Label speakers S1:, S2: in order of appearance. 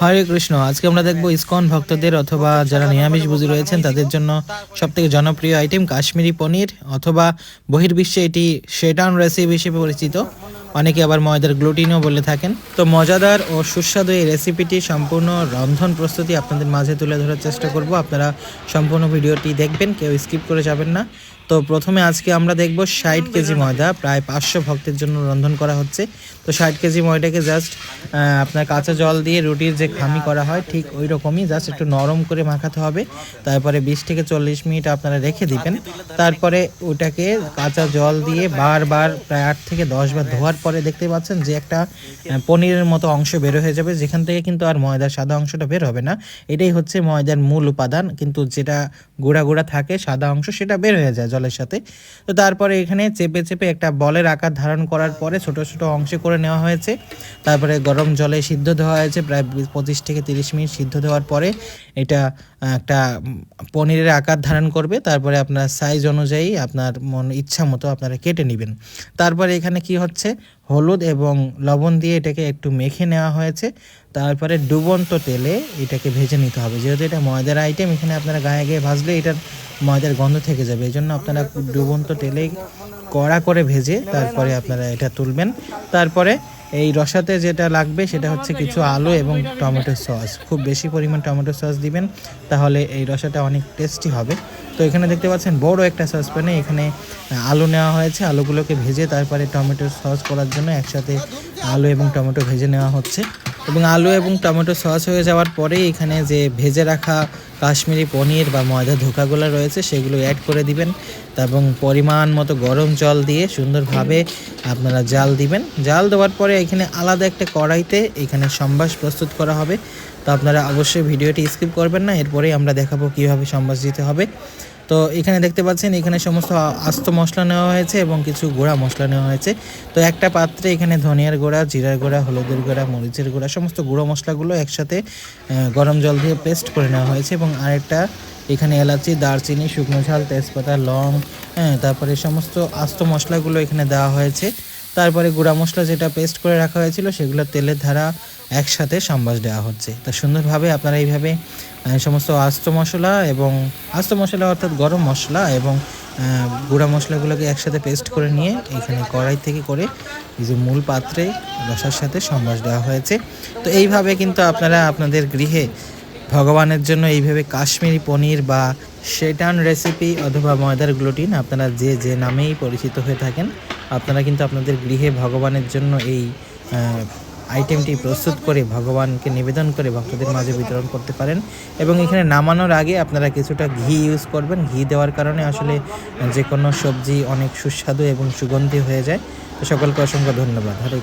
S1: হরে কৃষ্ণ। আজকে আমরা দেখব ইসকন ভক্তদের অথবা যারা নিরামিষ বুঝি রয়েছেন তাদের জন্য সবথেকে জনপ্রিয় আইটেম কাশ্মীরি পনির অথবা বহির্বিশ্বে এটি শেটান রেসিপি হিসেবে পরিচিত। অনেকে আবার ময়দার গ্লুটিনও বলে থাকেন। তো মজাদার ও সুস্বাদু এই রেসিপিটি সম্পূর্ণ রন্ধন প্রস্তুতি আপনাদের মাঝে তুলে ধরার চেষ্টা করব। আপনারা সম্পূর্ণ ভিডিওটি দেখবেন, কেউ স্কিপ করে যাবেন না। তো প্রথমে আজকে আমরা দেখব ষাট কেজি ময়দা, প্রায় পাঁচশো ভক্তের জন্য রন্ধন করা হচ্ছে। তো ষাট কেজি ময়দাকে জাস্ট আপনার কাঁচা জল দিয়ে রুটির যে খামি করা হয়, ঠিক ওই রকমই জাস্ট একটু নরম করে মাখাতে হবে। তারপরে বিশ থেকে চল্লিশ মিনিট আপনারা রেখে দিবেন। তারপরে ওটাকে কাঁচা জল দিয়ে বারবার প্রায় আট থেকে দশ বার ধোয়ার পরে দেখতে পাচ্ছেন যে একটা পনিরের মতো অংশ বের হয়ে যাবে, যেখান থেকে কিন্তু আর ময়দার সাদা অংশটা বের হবে না। এটাই হচ্ছে ময়দার মূল উপাদান, কিন্তু যেটা গুঁড়া গুঁড়া থাকে, সাদা অংশ, সেটা বের হয়ে যায় জলের সাথে। তো তারপরে এখানে চেপে চেপে একটা বলের আকার ধারণ করার পরে ছোট ছোট অংশে করে নেওয়া হয়েছে। তারপরে গরম জলে সিদ্ধ দেওয়া হয়েছে, প্রায় পঁচিশ থেকে তিরিশ মিনিট সিদ্ধ দেওয়ার পরে এটা একটা পনিরের আকার ধারণ করবে। তারপরে আপনার সাইজ অনুযায়ী আপনার মন, ইচ্ছা মতো আপনারা কেটে নেবেন। তারপরে এখানে কি হচ্ছে? হলুদ এবং লবণ দিয়ে এটাকে একটু মেখে নেওয়া হয়েছে। তারপরে ডুবন্ত তেলে এটাকে ভেজে নিতে হবে। যেহেতু এটা ময়দার আইটেম এখানে আপনারা গায়ে গায়ে ভাজলে এটার ময়দার গন্ধ থেকে যাবে। এই জন্য আপনারা ডুবন্ত তেলে কড়া করে ভেজে তারপরে আপনারা এটা তুলবেন। তারপরে এই রসাতে যেটা লাগবে সেটা হচ্ছে কিছু আলু এবং টমেটো সস। খুব বেশি পরিমাণ টমেটো সস দিবেন, তাহলে এই রসাটা অনেক টেস্টি হবে। তো এখানে দেখতে পাচ্ছেন বড় একটা সসপ্যানে এখানে আলু নেওয়া হয়েছে। আলুগুলোকে ভেজে তারপরে টমেটো সস করার জন্য একসাথে আলু এবং টমেটো ভেজে নেওয়া হচ্ছে। এবং আলু এবং টমেটো সস হয়ে যাওয়ার পরে এখানে যে ভেজে রাখা কাশ্মীরি পনির বা ময়দা ধোকাগুলো রয়েছে, সেগুলো অ্যাড করে দিবেন। এবং পরিমাণ মতো গরম জল দিয়ে সুন্দরভাবে আপনারা জাল দিবেন। জাল দেওয়ার পরে এখানে আলাদা একটা কড়াইতে এখানে সম্বাস প্রস্তুত করা হবে। তো আপনারা অবশ্যই ভিডিওটি স্কিপ করবেন না, এরপরেই আমরা দেখাবো কীভাবে সম্বাস দিতে হবে। তো এখানে দেখতে পাচ্ছেন, এখানে সমস্ত আস্ত মশলা নেওয়া হয়েছে এবং কিছু গুঁড়া মশলা নেওয়া হয়েছে। তো একটা পাত্রে এখানে ধনিয়ার গুঁড়া, জিরার গুঁড়া, হলুদের গুঁড়া, মরিচের গুঁড়া, সমস্ত গুঁড়ো মশলাগুলো একসাথে গরম জল দিয়ে পেস্ট করে নেওয়া হয়েছে এবং আরেকটা এখানে এলাচি, দারচিনি, শুকনো ঝাল, তেজপাতা, লং হ্যাঁ তারপরে সমস্ত আস্ত মশলাগুলো এখানে দেওয়া হয়েছে। তারপরে গুঁড়া মশলা যেটা পেস্ট করে রাখা হয়েছিল, সেগুলো তেলের ধারা একসাথে সম্বাস দেওয়া হচ্ছে। তা সুন্দরভাবে আপনারা এইভাবে সমস্ত আস্ত মশলা এবং, আস্ত মশলা অর্থাৎ গরম মশলা এবং গুঁড়া মশলাগুলোকে একসাথে পেস্ট করে নিয়ে এখানে কড়াই থেকে করে এই যে মূল পাত্রে রসার সাথে সম্বাস দেওয়া হয়েছে। তো এইভাবে কিন্তু আপনারা আপনাদের গৃহে ভগবানের জন্য এইভাবে কাশ্মীরি পনির বা শেটান রেসিপি অথবা ময়দার গ্লুটিন আপনারা যে যে নামেই পরিচিত হয়ে থাকেন, আপনারা কিন্তু আপনাদের গৃহে ভগবানের জন্য এই আইটেমটি প্রস্তুত করে ভগবানকে নিবেদন করে ভক্তদের মাঝে বিতরণ করতে পারেন এবং এখানে নামানোর আগে আপনারা কিছুটা ঘি ইউজ করবেন। ঘি দেওয়ার কারণে আসলে যে কোনো সবজি অনেক সুস্বাদু এবং সুগন্ধি হয়ে যায়। সকলকে অসংখ্য ধন্যবাদ। হরে